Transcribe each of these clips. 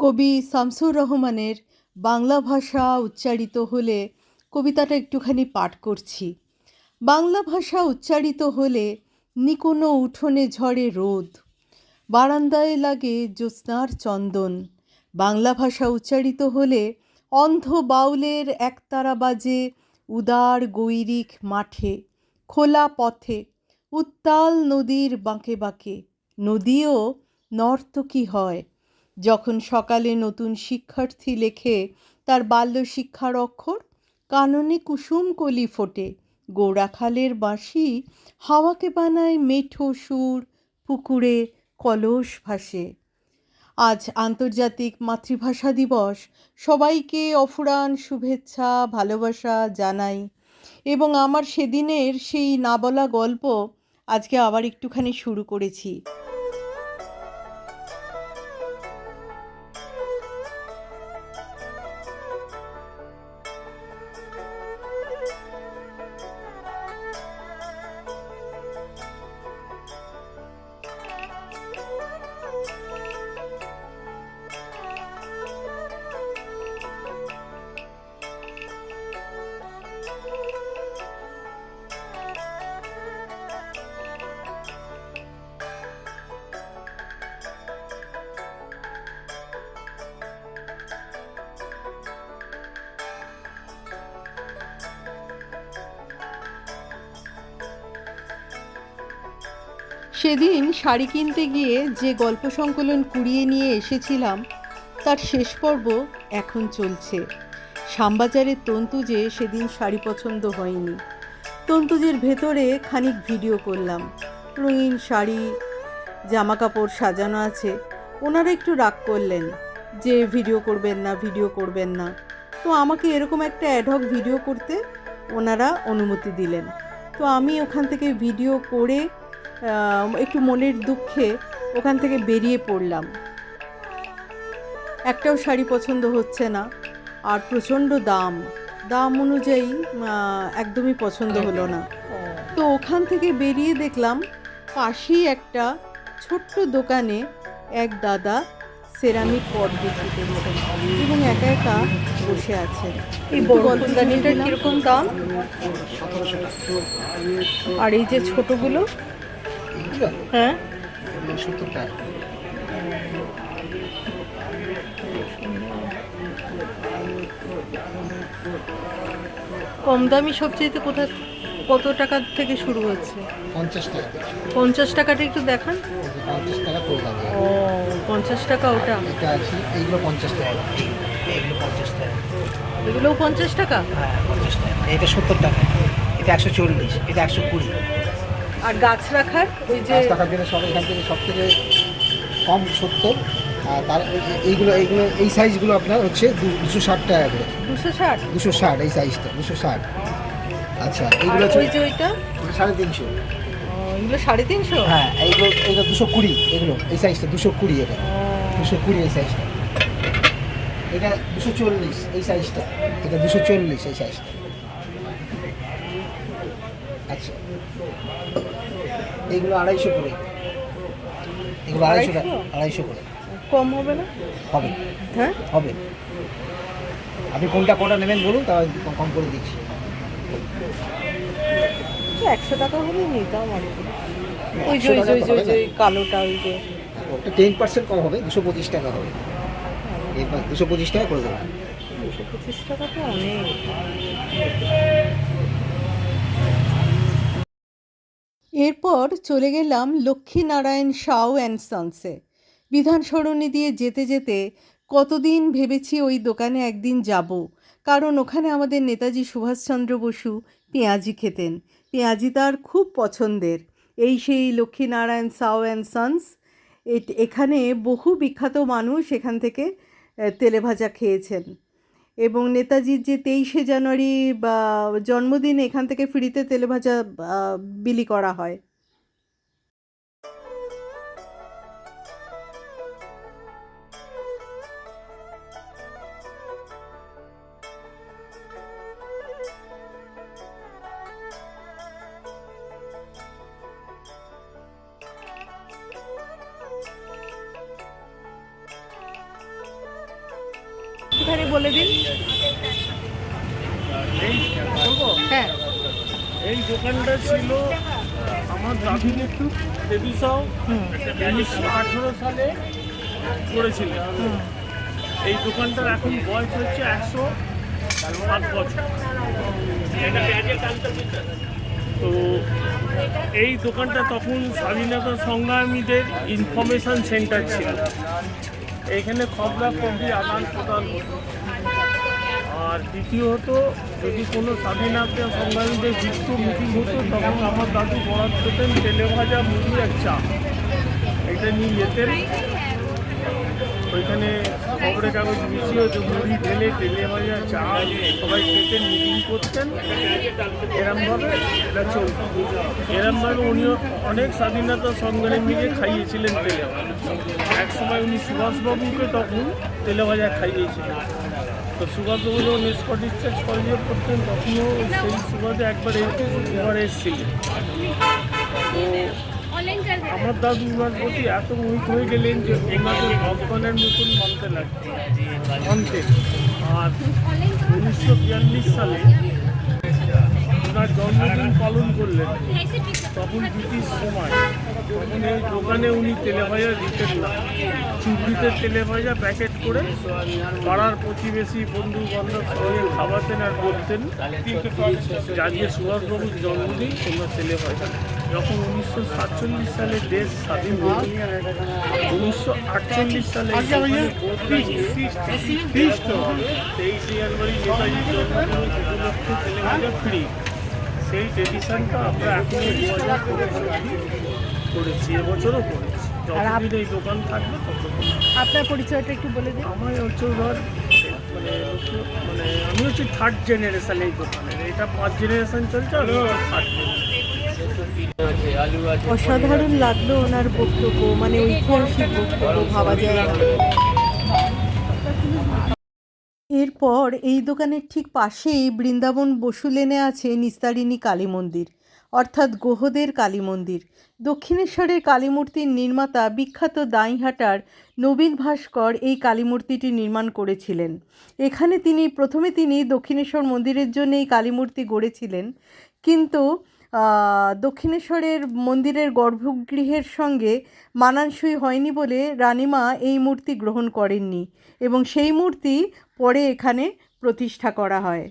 কবি শামসুর রহমানের বাংলা ভাষা উচ্চারিত হলে কবিতাটা একটুখানি পাঠ করছি। বাংলা ভাষা উচ্চারিত হলে নিকোনো উঠোনে ঝরে রোদ, বারান্দায় লাগে জ্যোৎস্নার চন্দন। বাংলা ভাষা উচ্চারিত হলে অন্ধ বাউলের একতারা বাজে উদার গৈরিক মাঠে, খোলা পথে, উত্তাল নদীর বাঁকে বাঁকে, নদীও নর্তকী হয়। যখন সকালে নতুন শিক্ষার্থী লেখে, তার বাল্য শিক্ষার অক্ষর কাননে কুসুম কলি ফোটে। গৌরাখালের বাঁশি হাওয়াকে বানায় মেঠো সুর, পুকুরে কলস ভাসে। আজ আন্তর্জাতিক মাতৃভাষা দিবস। সবাইকে অফুরান শুভেচ্ছা, ভালোবাসা জানাই। এবং আমার সেদিনের সেই না বলা গল্প আজকে আবার একটুখানি শুরু করেছি। সেদিন শাড়ি কিনতে গিয়ে যে গল্প সংকলন কুড়িয়ে নিয়ে এসেছিলাম, তার শেষ পর্ব এখন চলছে। শ্যামবাজারের তন্তুজে সেদিন শাড়ি পছন্দ হয়নি। তন্তুজের ভেতরে খানিক ভিডিও করলাম। রঙিন শাড়ি জামা কাপড় সাজানো আছে। ওনারা একটু রাগ করলেন যে ভিডিও করবেন না, ভিডিও করবেন না। তো আমাকে এরকম একটা অ্যাডহক ভিডিও করতে ওনারা অনুমতি দিলেন। তো আমি ওখান থেকে ভিডিও করে একটু মনের দুঃখে ওখান থেকে বেরিয়ে পড়লাম। একটাও শাড়ি পছন্দ হচ্ছে না আর প্রচণ্ড দাম। দাম অনুযায়ী একদমই পছন্দ হলো না। তো ওখান থেকে বেরিয়ে দেখলাম পাশেই একটা ছোট্ট দোকানে এক দাদা সেরামিক পট বিক্রি করছেন এবং একা একা বসে আছেন। এই বড় কীরকম দাম? আর এই যে ছোটগুলো? এগুলো হ্যাঁ। সত্তর টাকা কম দামি সবচেয়ে কোথা কত টাকা থেকে শুরু হচ্ছে? পঞ্চাশ টাকা। পঞ্চাশ টাকাটা একটু দেখান। পঞ্চাশ টাকা ও পঞ্চাশ টাকা ওটা। এটা আছে এইগুলো পঞ্চাশ টাকা। এগুলো পঞ্চাশ টাকা। এগুলোও পঞ্চাশ টাকা? হ্যাঁ পঞ্চাশ টাকা। এটা সত্তর টাকা। এটা একশো চল্লিশ এটা একশো কুড়ি। আর গাছ রাখার ওই যে টাকার জন্য সব এখান থেকে সব থেকে কম সত্তর। আর তার এই- এই- এইগুলো এইগুলো এই সাইজগুলো আপনার হচ্ছে দুশো ষাট টাকা করে। দুশো ষাট? দুশো ষাট এই সাইজটা দুশো ষাট। আচ্ছা এইগুলো হচ্ছে ওই যে ওইটা? সাড়ে তিনশো। এগুলো সাড়ে তিনশো? হ্যাঁ এইগুলো এইগুলো দুশো কুড়ি এগুলো এই সাইজটা দুশো কুড়ি এটা। দুশো কুড়ি এই সাইজটা এটা দুশো চল্লিশ এই সাইজটা এটা দুশো চল্লিশ এই সাইজটা আচ্ছা এইগুলো আড়াইশো করে। এগুলো আড়াইশো টাকা আড়াইশো? করে। কম হবে না? হবে। হ্যাঁ? হবে। আপনি কোনটা কোনটা নেবেন বলুন তা কম- করে দিচ্ছি। একশো টাকা হলে নিতাম আর কি। ওই যে 100 ওই যে ওই যে ওই যে কালোটা ওই যে। ওটা টেন পার্সেন্ট কম হবে দুশো পঁচিশ টাকা হবে। দুশো পঁচিশ টাকা করে দেবো। দুশো পঁচিশ টাকা তো অনেক। এরপর চলে গেলাম লক্ষ্মীনারায়ণ সাউ অ্যান্ড সন্সে। বিধান সরণি দিয়ে যেতে যেতে কতদিন ভেবেছি ওই দোকানে একদিন যাব। কারণ ওখানে আমাদের নেতাজি সুভাষচন্দ্র বসু পেঁয়াজি খেতেন। পেঁয়াজি তার খুব পছন্দের। এই সেই লক্ষ্মীনারায়ণ সাউ অ্যান্ড সন্স এখানে বহু বিখ্যাত মানুষ এখান থেকে আহ, তেলেভাজা খেয়েছেন। এবং নেতাজির যে তেইশে জানুয়ারি বা জন্মদিন এখান থেকে ফ্রিতে তেলেভাজা বিলি করা হয়। বলে দিন। এই হ্যাঁ। এই দোকানটা ছিল আমার দাদু একটু দেবী উনিশশো আঠেরো সালে করেছিল। এই দোকানটার এখন বয়স হচ্ছে একশো সাত বছর। তো এই দোকানটা তখন স্বাধীনতা সংগ্রামীদের ইনফরমেশন সেন্টার ছিল। এখানে খবরা কবি আদান প্রদান। আর দ্বিতীয়ত, যদি কোনো স্বাধীনতা সংগ্রামীদের যুক্ত মিটিং হতো, তখন আমার দাদু বরাদ পেতেন তেলে ভাজা মুড়ি এক চা। এটা নিয়ে যেতেন। ওইখানে খবরের কাগজ মিশিয়ে হতো মুড়ি ঢেলে তেলে ভাজা চা সবাই খেতেন মিটিং করতেন, এরমভাবে এটা চলত। এরমভাবে উনিও অনেক স্বাধীনতা সংগ্রামীকে খাইয়েছিলেন তেলে এক সময় উনি সুভাষবাবুকে তখন তেলে ভাজা খাইয়েছিলেন। তো সুভাষবাবু যখন স্কটিশ চার্চ কলেজে পড়তেন, তখনও সেই সুবাদে একবার এবার এসেছিলেন। তো আমার দাদু প্রতি এত মোহিত হয়ে গেলেন যে ওনাদের ভগবানের মতন মানতে মানতেন আর উনিশশো বিয়াল্লিশ সালে ওনার জন্মদিন পালন করলেন। তখন ব্রিটিশ সময়। তখন এই দোকানে উনি তেলে ভাজা দিতেন না। চুবড়িতে তেলে ভাজা প্যাকেট করে পাড়ার প্রতিবেশী বন্ধু বান্ধব সঙ্গে খাওয়াতেন আর বলতেন যে আজকে সুভাষবাবুর জন্মদিন তোমরা তেলে ভাজা যখন উনিশশো সাতচল্লিশ সালে দেশ স্বাধীন হল উনিশশো আটচল্লিশ সালে তেইশে জানুয়ারি নেতাজির জন্মদিন উপলক্ষে তেলে ফ্রি সেই ট্রেডিশনটা আমরা এখন দু হাজার করেছি এবছরও করেছি। যতদিন এই দোকান থাকবে আপনার পরিচয়টা একটু বলে দিন। আমার হচ্ছে ধর মানে মানে আমি হচ্ছে থার্ড জেনারেশন এই দোকানের। এটা পাঁচ জেনারেশন চলছে আমি থার্ড অসাধারণ লাগল ওনার বক্তব্য মানে ঐতিহাসিক বক্তব্য ভাবা যায়। না এরপর এই দোকানের ঠিক পাশেই বৃন্দাবন বসু লেনে আছে নিস্তারিণী কালী মন্দির, অর্থাৎ গোহদের কালী মন্দির। দক্ষিণেশ্বরের কালীমূর্তির নির্মাতা বিখ্যাত দাঁইহাটার নবীন ভাস্কর এই কালীমূর্তিটি নির্মাণ করেছিলেন। এখানে তিনি, প্রথমে তিনি দক্ষিণেশ্বর মন্দিরের জন্য এই কালীমূর্তি গড়েছিলেন, কিন্তু দক্ষিণেশ্বরের মন্দিরের গর্ভগৃহের সঙ্গে মানানসই হয়নি বলে রানীমা এই মূর্তি গ্রহণ করেননি এবং সেই মূর্তি পরে এখানে প্রতিষ্ঠা করা হয়।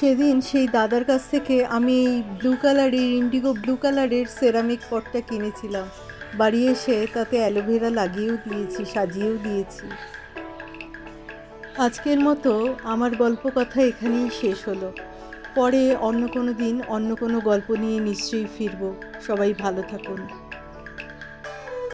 সেদিন সেই দাদার কাছ থেকে আমি এই ব্লু কালারের ইন্ডিগো ব্লু কালারের সেরামিক পটটা কিনেছিলাম। বাড়ি এসে তাতে অ্যালোভেরা লাগিয়েও দিয়েছি, সাজিয়েও দিয়েছি। আজকের মতো আমার গল্প কথা এখানেই শেষ হলো। পরে অন্য কোনো দিন অন্য কোনো গল্প নিয়ে নিশ্চয়ই ফিরবো। সবাই ভালো থাকুন।